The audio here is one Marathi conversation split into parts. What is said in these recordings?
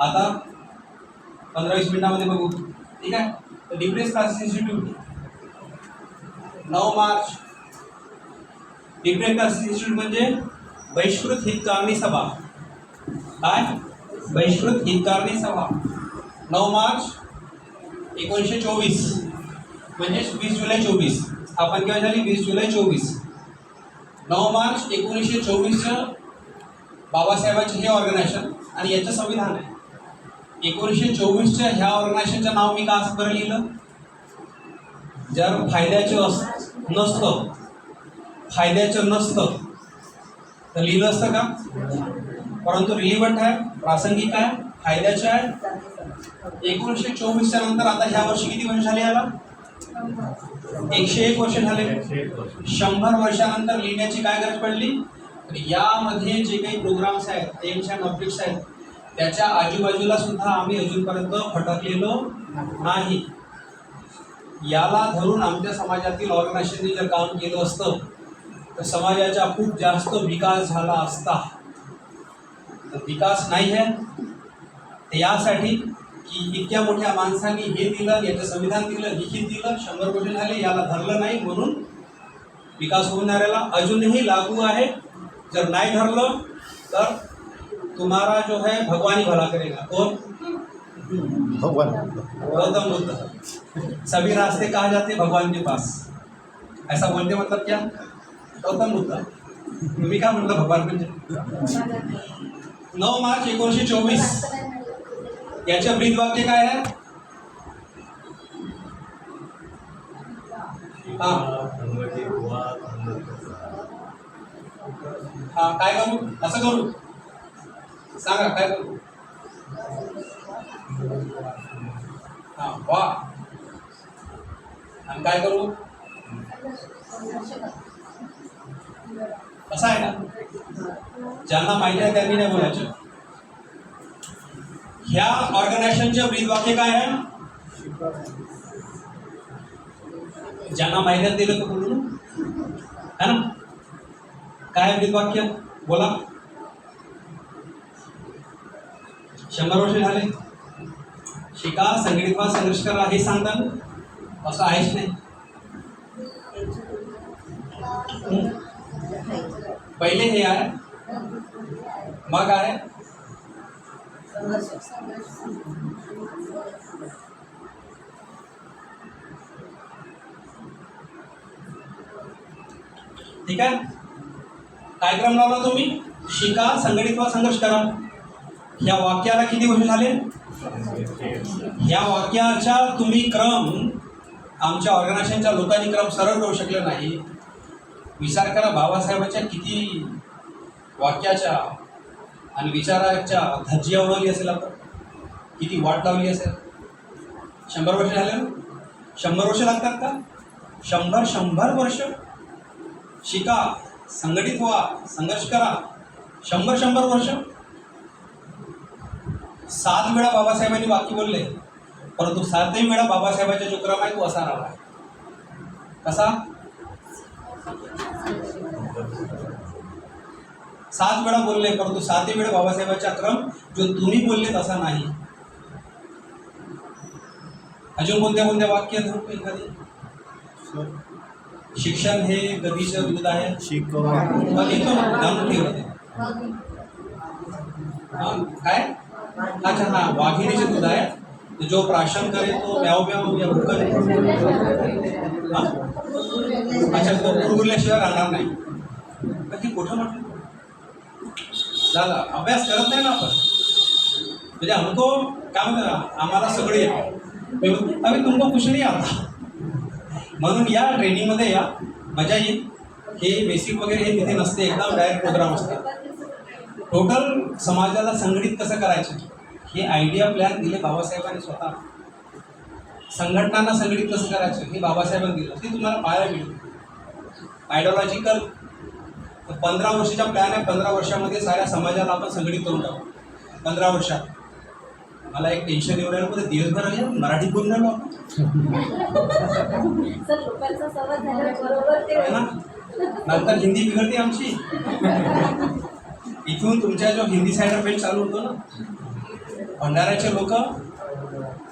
आता पंधरा वीस मिनिटामध्ये बघू. ठीक आहे? तर डिप्रेस क्लासेस इन्स्टिट्यूट. नऊ मार्च. डिप्रेस क्लासेस इन्स्टिट्यूट म्हणजे बहिष्कृत हितकारणी सभा. काय? बहिष्कृत हितकारणी सभा. नऊ मार्च एकोणीसशे चोवीस. म्हणजे वीस जुलै चोवीस. स्थापन केव्हा झाली? वीस जुलै चोवीस. नऊ मार्च एकोणीसशे चोवीसचं बाबासाहेबांचे हे ऑर्गनायझेशन आणि याचं संविधान आहे. एकोणीसशे चोवीसच्या ह्या ऑर्गनायझेशनचं नाव मी का असं बरं लिहिलं? जर फायद्याचं अस नसतं फायद्याचं नसतं तर लिहिलं असतं का? परंतु रिलिव्हंट आहे प्रासंगिक आहे फायद्याचं आहे. एकोणीसशे चोवीसच्या नंतर आता ह्या वर्षी किती वर्ष झाले याला? एकशे एक वर्ष झाले. शंभर वर्षानंतर लिहिण्याची काय गरज पडली? तर यामध्ये जे काही प्रोग्राम्स आहेत एम्स अँड ऑब्जेक्ट्स आहेत त्याच्या आजूबाजूला सुद्धा आम्ही अजूनपर्यंत फटकलेलो नाही. याला धरून आमच्या समाजातील ऑर्गनायझेशनने जर काम केलं असतं तर समाजाचा खूप जास्त विकास झाला असता. तर विकास नाही आहे. यासाठी की इतक्या मोठ्या माणसांनी हे दिलं याचं संविधान दिलं लिखित दिलं शंभर कोटी झाले याला धरलं नाही म्हणून विकास होणाऱ्याला अजूनही लागू आहे. जर नाही धरलं तर तुम्हारा जो है भगवान ही भला करेगा। कौन? भगवान। गौतम बुद्ध। सभी रास्ते कहा जाते हैं? भगवान के पास। ऐसा बोलते मतलब क्या? गौतम बुद्ध। तुम्ही काय म्हटलं भगवान म्हणजे नऊ मार्च एकोणीसशे चोवीस याचं ब्रीद वाक्य काय आहे हा. हा काय करू? असं करू. सांगा काय करू हा वा आणि काय करू असं आहे का ज्यांना माहिती आहे त्यांनी नाही बोलायचं ह्या ऑर्गनायझेशनचं ब्रीद वाक्य काय आहे ज्यांना माहिती आहे ते लोक बोलू है ना काय आहे ब्रीद वाक्य बोला शंभर वर्ष झाले. शिका संघटित व्हा संघर्ष करा हे सांगतात असं आहेच नाही. पहिले हे आहे मग आहे. ठीक आहे? काय लावला तुम्ही. शिका संघटित व्हा संघर्ष करा. या वाक्याला किती वर्ष झाले? या वाक्याचा तुम्ही क्रम आमच्या ऑर्गनायझेशनच्या लोकांनी क्रम सरळ करू शकले नाही. विचार करा बाबासाहेबांच्या किती वाक्याच्या आणि विचाराच्या धज्जी उडवली असेल आपण किती वाट लावली असेल? शंभर वर्ष झाले शंभर वर्ष लागतात का? शंभर शंभर वर्ष? शिका संघटित व्हा संघर्ष करा. शंभर शंभर वर्ष? सात वेळा बाबासाहेबांनी वाक्य बोलले परंतु सातही वेळा बाबासाहेबांचा जो क्रम आहे तो असा राहिला कसा? सात वेळा बोलले परंतु सातही वेळा बाबासाहेबांचा क्रम जो तुम्ही बोलले तसा नाही. अजून कोणत्या कोणत्या वाक्य धरू एखादी? शिक्षण हे गतीचं दूध आहे. शिकवा. ठेवते काय? अच्छा हा वाघिणीचे दूध आहे जो प्राशन करे तो ब्याव ब्याव हो या भूकन अच्छा तो पुरविल्याशिवाय राहणार नाही। तर ती कुठं म्हटलं झाला अभ्यास करत नाही ना आपण म्हणजे हमको काय म्हणतात आम्हाला सगळे येतं अभि तुमको कुछ नाही आता। म्हणून या ट्रेनिंगमध्ये या मजा येईल। हे बेसिक वगैरे हे तिथे नसते एकदम डायरेक्ट प्रोग्राम असतात टोटल समाजाला संघटित कसं करायचं? हे आयडिया प्लॅन दिले बाबासाहेबांनी स्वतः. संघटनांना संघटित कसं करायचं? हे बाबासाहेबांनी दिलं. ते तुम्हाला पाहायला मिळेल. आयडिओलॉजिकल पंधरा वर्षाचा प्लॅन आहे. पंधरा वर्षामध्ये साऱ्या समाजाला आपण संघटित करून टाकू. पंधरा वर्षात. मला एक टेन्शन राहिलं. पण दिवसभर आले आहे ना? नंतर हिंदी बिघडते आमची. इथून तुमच्या जो हिंदी साईडर बेल्ट चालू होतो ना भंडाऱ्याचे लोक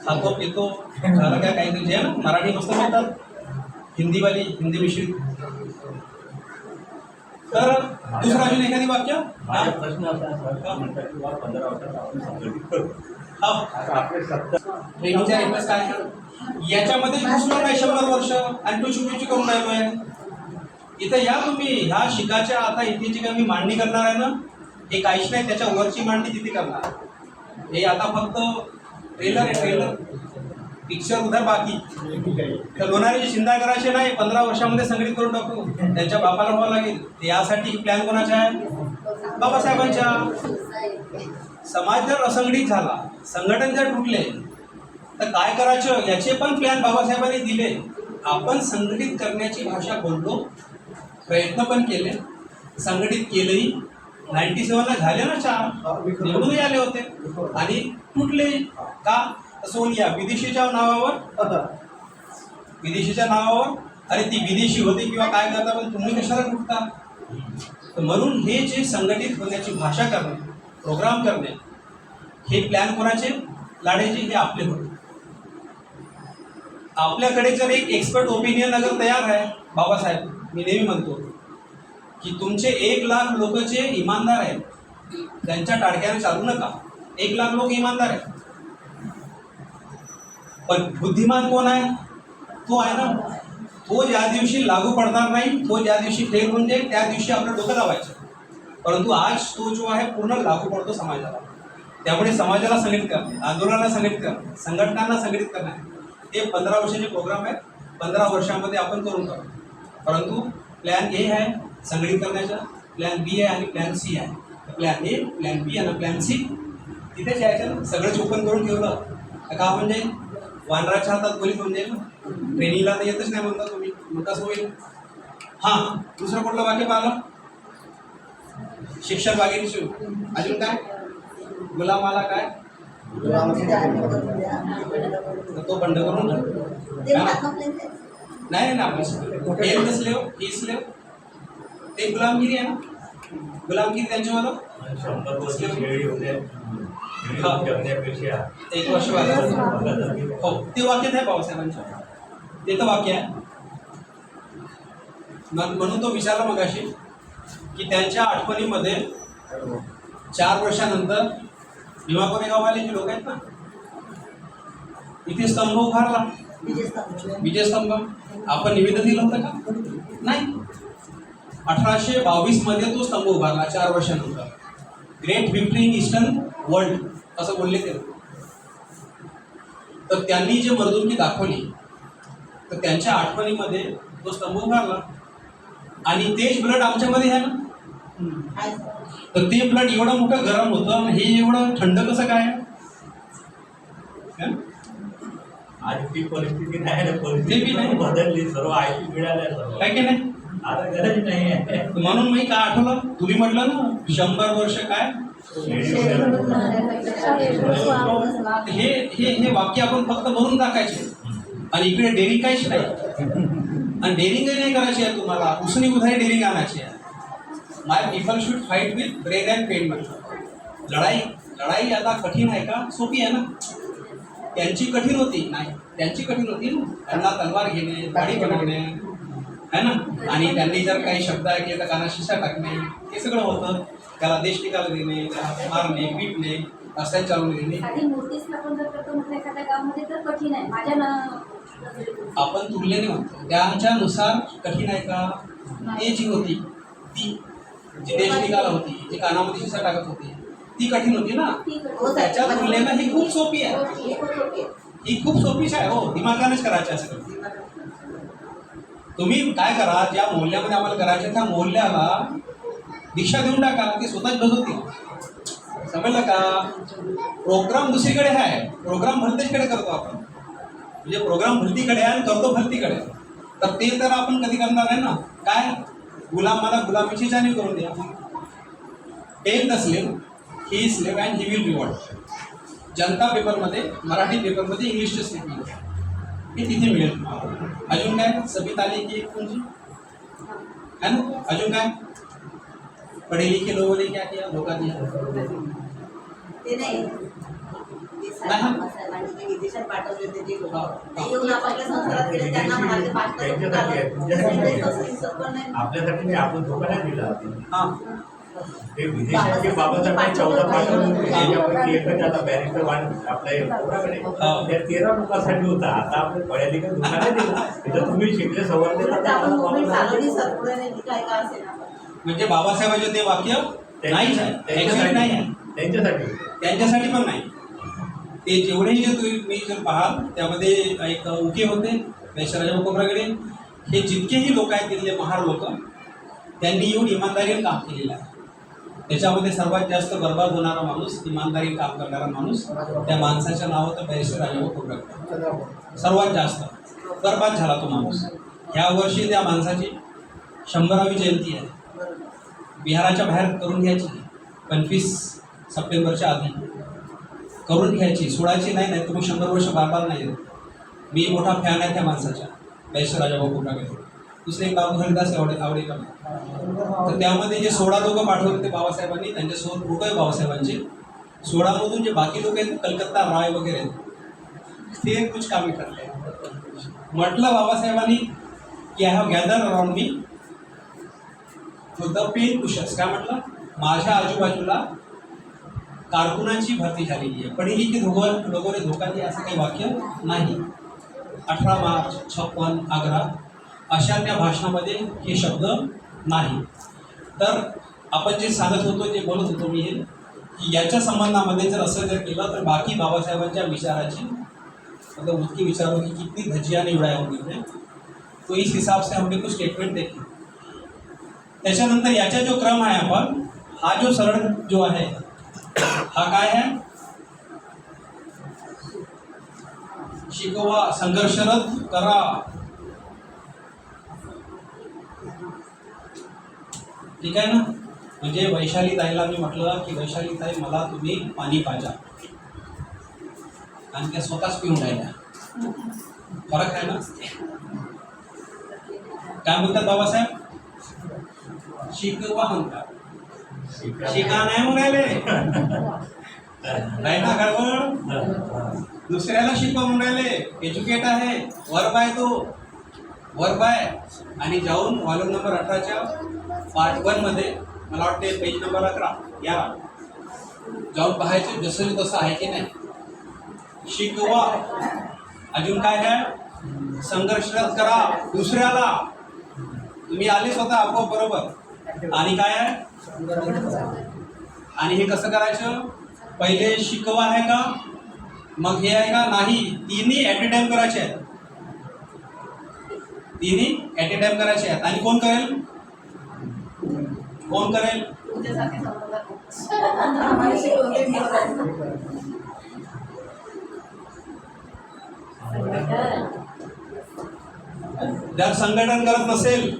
खातो पितो झालं काय काही जे ना मराठी मस्त बोलतात हिंदीवाली हिंदी मिश्रित. तर दुसरं अजून एखादी वाक्य? माझा प्रश्न असा आहे सर, का म्हणतात की बा पंधरा वर्षात आपण संघटित करू. आता आपले सत्ता ट्रेनिंगचा रिक्वेस्ट काय? आहे? याच्यामध्ये घुसलो नाही शंभर वर्ष. आणि तो शुभेच्छा करून राहिलोय इथं या तुम्ही. ह्या शिकाच्या आता इथे जी काही मी मांडणी करणार आहे ना? हे काहीच नाही त्याच्या वरची मांडणी तिथे करणार. हे आता फक्त ट्रेलर आहे ट्रेलर पिक्चर उधर बाकी. तर लोणारी चिंता करायची नाही पंधरा वर्षामध्ये संघटित करून टाकू. त्यांच्या बापाला व्हावं लागेल. यासाठी प्लॅन कोणाचा आहे? बाबासाहेबांच्या. समाज जर असंघटित झाला संघटन जर तुटले तर काय करायचं? याचे पण प्लॅन बाबासाहेबांनी दिले. आपण संघटित करण्याची भाषा बोललो प्रयत्न पण केले. संघटित केलंही. नाईन्टी सेवनला झाले ना चार. निवडूनही आले होते. आणि तुटले का? असं होऊन या. विदेशीच्या नावावर. विदेशीच्या नावावर. अरे ती विदेशी होती किंवा काय करता पण तुम्ही कशाला तुटता तर म्हणून हे जे संघटित होण्याची भाषा करणे प्रोग्राम करणे हे प्लॅन कोणाचे? लाडायचे हे आपले होते. आपल्याकडे जर एक एक्सपर्ट ओपिनियन अगर तयार आहे बाबासाहेब मी नेहमी म्हणतो की तुमचे एक लाख लोक जे इमानदार आहेत. त्यांच्या टाळक्याने चालू नका. एक लाख लोक इमानदार आहेत. पण बुद्धिमान कोण आहे? तो आहे ना. तो ज्या दिवशी लागू पडणार नाही तो ज्या दिवशी फेल होऊन जाईल त्या दिवशी आपलं डोकं लावायचं परंतु आज तो जो आहे पूर्ण लागू पडतो समाजाला. त्यामुळे समाजाला संघटित करणे आंदोलनाला संघटित करणे संघटनांना संघटित करणे हे पंधरा वर्षाचे प्रोग्राम आहेत. पंधरा वर्षामध्ये आपण करून टाकू परंतु प्लॅन ए आहे संघटित करण्याचा प्लॅन बी आहे आणि प्लॅन सी आहे. प्लॅन ए प्लॅन बी आणि प्लॅन सी तिथेच यायचं. ना सगळंच ओपन करून ठेवलं. तर का म्हणजे वानराच्या हातात पोलीस होऊन जाईल ना ट्रेनिंगला तर येतच नाही म्हणता तुम्ही. मग कसं होईल? हां दुसरं कुठलं वाक्य पाहिलं? शिक्षण वागेरी सुरू. अजून काय? गुलामाला काय? तर तो बंड करून. हा ना? नाही नाही आपण हेल्थ स्लेव ही? स्लेव ते गुलामगिरी आहे ना? गुलामगिरी त्यांच्यावालं? शंभर वर्ष होते. एक वर्ष हो ते वाक्यात आहे बाबासाहेबांच्या. ते तर वाक्य आहे. मग म्हणून तो विचारला मगाशी की त्यांच्या आठवणीमध्ये चार वर्षानंतर भीमा कोरेगाववाले जे लोक आहेत ना? इथे स्तंभ उभारला. विजयस्तंभ. आपण निवेदन दिलं होतं का? नाही. अठराशे बावीसमध्ये तो स्तंभ उभारला चार वर्षानंतर. Great victory in eastern world असं बोलले ते. तर त्यांनी जे मर्दुमकी दाखवली तर त्यांच्या आठवणीमध्ये तो स्तंभ उभारला आणि तेच ब्लड आमच्यामध्ये आहे ना? तर ते ब्लड एवढं मोठं गरम होतं आणि हे एवढं थंड कसं काय? आज ती परिस्थिती नाही परिस्थिती बदलली सर्व ऐकू मिळाल्या सर्व. काय की नाही आता गरज नाही आहे. म्हणून मी काय आठवलं? तुम्ही म्हटलं ना शंभर वर्ष काय? हे हे हे वाक्य आपण फक्त भरून टाकायचे. आणि इकडे डेअरिंग काहीच नाही आणि डेअरिंगही नाही करायची आहे तुम्हाला. उसणी उधारी डेअरिंग आणायची आहे. My people should fight with brain and pen म्हणतात लढाई लढाई आता कठीण आहे का? सोपी आहे ना. त्यांची कठीण होती. नाही त्यांची कठीण होती ना. त्यांना तलवार घेणे गाडी बनवणे है ना? आणि त्यांनी जर काही शब्द ऐकले तर काना शिसा टाकणे हे सगळं होतं. त्याला देश टिकाला देणे त्याला मारणे पिटणे रस्त्यात चालवून देणे. साधी मूर्ती स्थापन जर करतो म्हटलं एखाद्या गावामध्ये तर कठीण आहे. माझ्या ना आपण तुलनेने म्हणतो. त्यांच्यानुसार कठीण आहे का? ते जी होती ती जी देश निकाला होती जी कानामध्ये शिसा टाकत होती ती कठीण होती ना? त्याच्या तुलनेनं ही खूप सोपी आहे. ही खूप सोपीच आहे. हो दिमागानेच करायचं सगळं. तुम्ही काय करा ज्या मोहल्ल्यामध्ये आम्हाला करायचं त्या मोहल्ल्याला दीक्षा देऊन टाका ती स्वतःच बसवतील. समजलं का? प्रोग्राम दुसरीकडे आहे. प्रोग्राम भलतेकडे करतो आपण. म्हणजे प्रोग्राम भलतीकडे आहे आणि करतो भलतीकडे तर ते तर आपण कधी करणार आहे ना? काय? गुलामाला गुलामीची जाणीव करून द्या. Tell the slave he slave and he will reward जनता पेपरमध्ये मराठी पेपरमध्ये इंग्लिशचे स्टेटमेंट हे तिथे मिळेल अजून काय सबित आली की एक कोणची है ना? अजून काय पढ़े लिखे लोगों ने क्या किया? धोखा दिया। ते नाही. बाबासाहेब बाबासाहेबांनी जे विदेशात पाठवले होते जे लोक. हा. ते येऊन आपापल्या संसारात गेले त्यांना म्हणाले पाचला तर त्यांच्यासाठी आहे, तुमच्यासाठी तुमच्या नाही. हिशोब पण नाही. आपल्यासाठी नाही आपण धोका नाही दिला. हां तेरा लोकांसाठी होता. आता आपण तुम्ही शिकले सवरले म्हणजे बाबासाहेबांचे ते वाक्य नाहीच आहे. नाही आहे. त्यांच्यासाठी. त्यांच्यासाठी पण नाही. ते जेवढेही जे तुम्ही मी जर पाहाल त्यामध्ये एक उके होते वैश्वराजा कोपराकडे हे जितकेही लोक आहेत तिथले महार लोक त्यांनी येऊन इमानदारीने काम केलेलं आहे. त्याच्यामध्ये सर्वात जास्त बर्बाद होणारा माणूस इमानदारी काम करणारा माणूस त्या माणसाच्या नाव होतं बॅरिस्टर करू कोपराकडे सर्वात जास्त बर्बाद झाला तो माणूस. ह्या वर्षी त्या माणसाची शंभरावी जयंती आहे. बिहाराच्या बाहेर करून घ्यायची पंचवीस सप्टेंबरच्या आधी. करून घ्यायची. सोळाची नाही नाही तुम्ही शंभर वर्ष बारबार नाही येत. मी मोठा फॅन आहे त्या माणसाच्या. वैश्य राजाभाऊ कोटाकडे दुसरे एक बाबू हरिदास आवडे आवडेकर. तर त्यामध्ये जे सोळा लोक पाठवले ते बाबासाहेबांनी त्यांच्यासोबत फोटो आहे बाबासाहेबांचे. सोळामधून जे बाकी लोक आहेत कलकत्ता राय वगैरे आहेत ते कुछ कामी ठरले म्हटलं बाबासाहेबांनी की I have gather around me the pen cushions काय म्हटलं? माझ्या आजूबाजूला कारकुनाची भरती झालेली आहे. पडेली की लोगोरे धोका असं काही वाक्य नाही. अठरा मार्च छप्पन आग्रा. अशा त्या भाषणामध्ये हे शब्द नाही. तर आपण जे सांगत होतो जे बोलत होतो मी हे की याच्या संबंधामध्ये जर असं जर केलं तर बाकी बाबासाहेबांच्या विचाराची मतलब उसके विचारों की कितनी धज्जियाँ निवडाय होती हमने तो इस हिसाब से हमने कुछ स्टेटमेंट देखे. त्याच्यानंतर याचा जो क्रम आहे आपण हा जो सरळ जो आहे हा काय आहे? शिकवा संघर्षरत करा. ठीक आहे ना? म्हणजे वैशाली ताईला मी म्हटलं की वैशाली ताई मला तुम्ही पाणी पाजा. आणि त्या स्वतःच पिऊन राहिल्या. फरक आहे ना? काय म्हणतात बाबासाहेब? शिकवा म्हणतात. शिका नाही म्हणाले नाही ना गडबड? दुसऱ्याला शिकवा म्हणाले एज्युकेट आहे. वर्ब आहे तो. वर्ब आहे आणि जाऊन वॉल्यूम नंबर अठराच्या पार्ट वनमध्ये मला वाटते पेज नंबर अकरा या. जाऊन पाहायचं जसं तसं आहे की नाही. शिकवा. अजून काय काय? संघर्ष करा. दुसऱ्याला. तुम्ही आले स्वतः आपोआप बरोबर. आणि काय आहे? आणि हे कसं करायचं? पहिले शिकवा आहे का? मग हे आहे का? नाही. तिन्ही ॲट ए टाइम करायचे आहेत. तिन्ही ॲट ए टाइम करायचे आहेत. आणि कोण करेल? कोण करेल. जर संघटन करत नसेल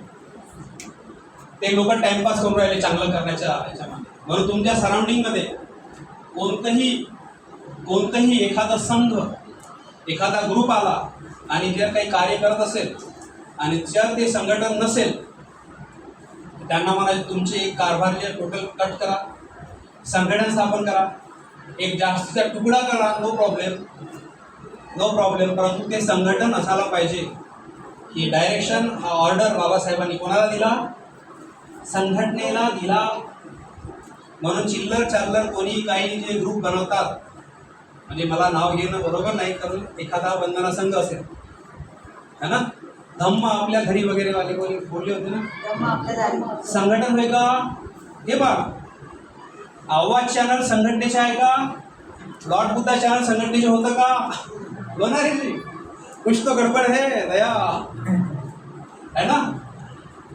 ते लोक टाइमपास करून राहिले चांगलं करण्याच्या ह्याच्यामध्ये म्हणून तुमच्या सराउंडिंगमध्ये कोणतंही कोणतंही एखादा संघ एखादा ग्रुप आला आणि जर काही कार्य करत असेल आणि जर ते संघटन नसेल त्यांना म्हणायचे तुमचे एक कारभारले टोटल कट करा. संघटन स्थापन करा. एक जास्तीचा तुकडा करा नो प्रॉब्लेम नो प्रॉब्लेम परंतु ते संघटन असायला पाहिजे. ही डायरेक्शन हा ऑर्डर बाबासाहेबांनी कोणाला दिला? संघटनेला दिला. म्हणून चिल्लर चाल्लर कोणी काही जे ग्रुप बनवतात म्हणजे मला नाव घेणं बरोबर नाही कारण एखादा वंदना संघ असेल. है ना? धम्म आपल्या घरी वगैरे वाले कोणी बोलले होते ना? संघटन होय का? हे बघ. आवाज चॅनल संघटनेचे आहे का? लॉर्ड बुद्धा चॅनल संघटनेचे होतं का? होणार आहे कुछ तो गडबड है दया. है ना?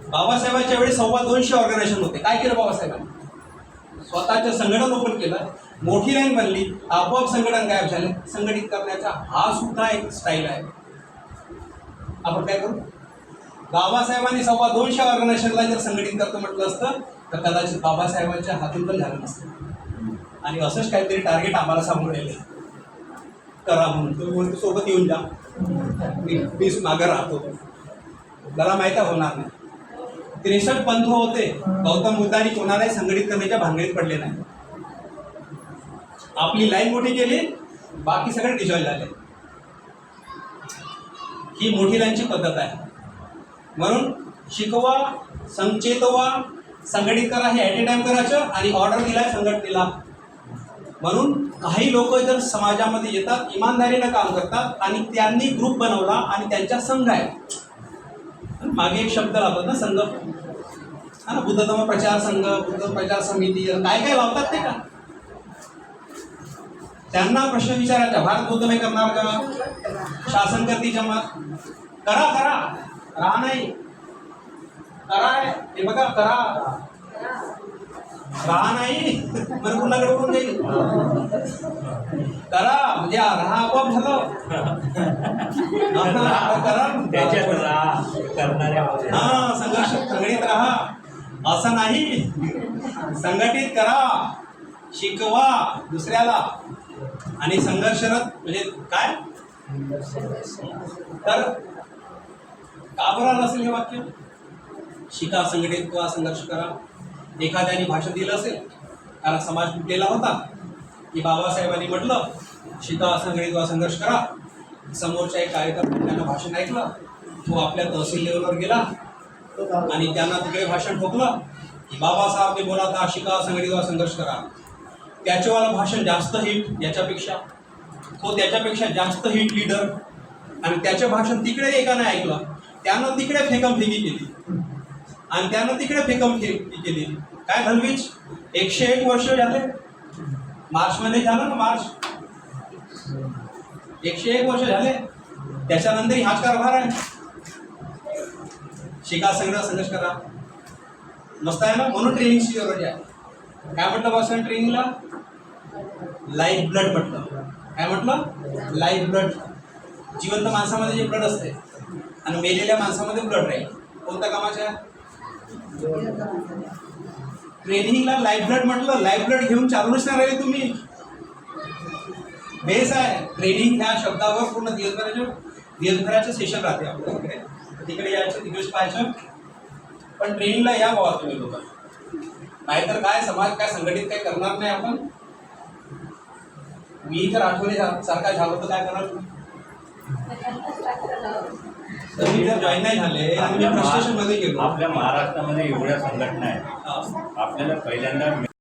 बाबासाहेबांच्या वेळी सव्वा दोनशे ऑर्गनायझेशन होते. काय केलं बाबासाहेबांनी? स्वतःचं संघटन ओपन केलं. मोठी लाईन बनली. आपोआप संघटन गायब झाले. संघटित करण्याचा हा सुद्धा एक स्टाईल आहे. आपण काय करू? बाबासाहेबांनी सव्वा दोनशे ऑर्गनायझेशनला जर संघटित करतो म्हटलं असतं तर कदाचित बाबासाहेबांच्या हातून पण झालं नसतं. आणि असंच काहीतरी टार्गेट आम्हाला सांगून राहिले करा म्हणून. तुम्ही म्हणतो सोबत येऊन जा. मी मी मागं राहतो. मला माहिती आहे होणार नाही. त्रेसष्ट पंथ होते. गौतम बुद्धांनी कोणालाही संघटित करण्याच्या भानगडीत पडले नाही. आपली लाईन मोठी केली बाकी सगळे डिजॉईन झाले. ही मोठीलांची पद्धत आहे. म्हणून शिकवा संचेतवा संघटित करा हे ॲट ए करायचं आणि ऑर्डर दिला. संघटनेला म्हणून काही लोक जर समाजामध्ये येतात इमानदारीनं काम करतात आणि त्यांनी ग्रुप बनवला आणि त्यांच्या संघ आहे मागे एक शब्द लावतात ना संघ. हा ना बुद्धधर्म प्रचार संघ बुद्ध प्रचार समिती काय काय लावतात ते का? त्यांना प्रश्न विचारायचा. भारत बौद्ध नाही करणार का? शासन करती जमात करा करा. राहा नाही. करा. हे बघा करा. राहा नाही. बरं कुणाकडे होऊन जाईल. करा. म्हणजे राहा आपोआप झालं. करा. हा संघर्ष संघटित राहा. असं नाही. संघटित करा. शिकवा दुसऱ्याला. आणि संघर्षरत म्हणजे काय? तर का बरं आलं असेल हे वाक्य? शिका संघटित व्हा संघर्ष करा. एखाद्याने भाषण दिलं असेल कारण समाज तुटलेला होता की बाबासाहेबांनी म्हटलं शिका संघटित व्हा संघर्ष करा. समोरच्या एक कार्यकर्त्यानं भाषण ऐकलं तो आपल्या तहसील लेवलवर गेला आणि त्यांना तिकडे भाषण ठोकलं की बाबासाहेब बोला था शिका संघटित व्हा संघर्ष करा. त्याच्यावाला भाषण जास्त हिट याच्यापेक्षा. तो त्याच्यापेक्षा जास्त हिट लीडर आणि त्याचं भाषण तिकडे एकाने ऐकलं. त्यानं तिकडे फेकमफेकी केली. आणि त्यानं तिकडे फेकमफेकी केली. काय घालवीच? एकशे एक वर्ष झाले. मार्चमध्ये झालं ना मार्च? एकशे एक वर्ष झाले. त्याच्यानंतर हाच कारभार आहे. शिका सगळं संघर्ष करा. मस्त आहे ना? म्हणून ट्रेनिंगची गरज आहे. काय म्हटलं बस ट्रेनिंगला? लाईफ ब्लड म्हटलं. काय म्हटलं? Life blood. जिवंत माणसामध्ये जे ब्लड असते आणि मेलेल्या माणसामध्ये ब्लड राहील. कोणत्या कामाच्या? ट्रेनिंगला लाईफ ब्लड म्हटलं लाईफ ब्लड घेऊन चालूच नाही राहिले तुम्ही. बेस आहे. ट्रेनिंग ह्या शब्दावर पूर्ण दिवसभराचे दिवसभराचं सेशन राहते आपल्या तिकडे तिकडे यायचं तिकडेच पाहायचं. पण ट्रेनिंगला या बाबा तुम्ही लोक. नाहीतर काय? समाज काय संघटित काय करणार नाही आपण? मी जर आठवणी सारखा झालो तर काय करणार तुम्ही जर जॉईन नाही झाले आणि मी फ्रस्ट्रेशनमध्ये गेलो. आपल्या महाराष्ट्रामध्ये एवढ्या संघटना आहेत. आपल्याला पहिल्यांदा